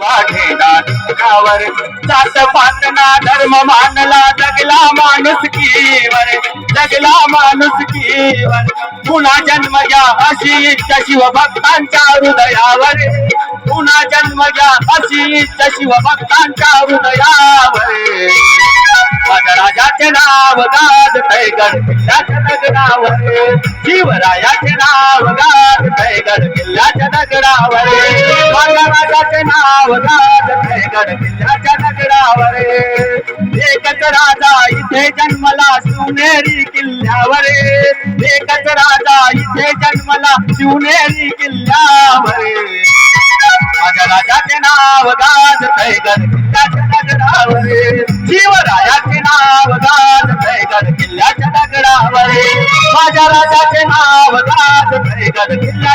वाढेदार जात पातना धर्म मानला जगला माणूस कीवर जगला माणूस कीवर पुन्हा जन्म घ्या अशी इच्छा शिवभक्तांच्या हृदयावर. पुन्हा जन्म घ्या अशी इच्छा शिवभक्तांच्या हृदयावर. माझ्या राजाचे नाव गाज तैगड किल्ल्याच्या नगरावर शिवरायाचे नाव गाज तैगड राजाचे नाव गाज किल्ल्याच्या नगरावर. एकच राजा इथे जन्मला शिवनेरी किल्ल्यावर. एकच राजा इथे जन्मला शिवनेरी किल्ल्यावर. माझ्या राजाचे नाव गाज तैगड किल्ल्याच्या दगडावर शिवरायाचे नाव गाज तैगड किल्ल्याच्या दगडावर माझ्या राजाचे नाव गाज तैगड किल्ल्या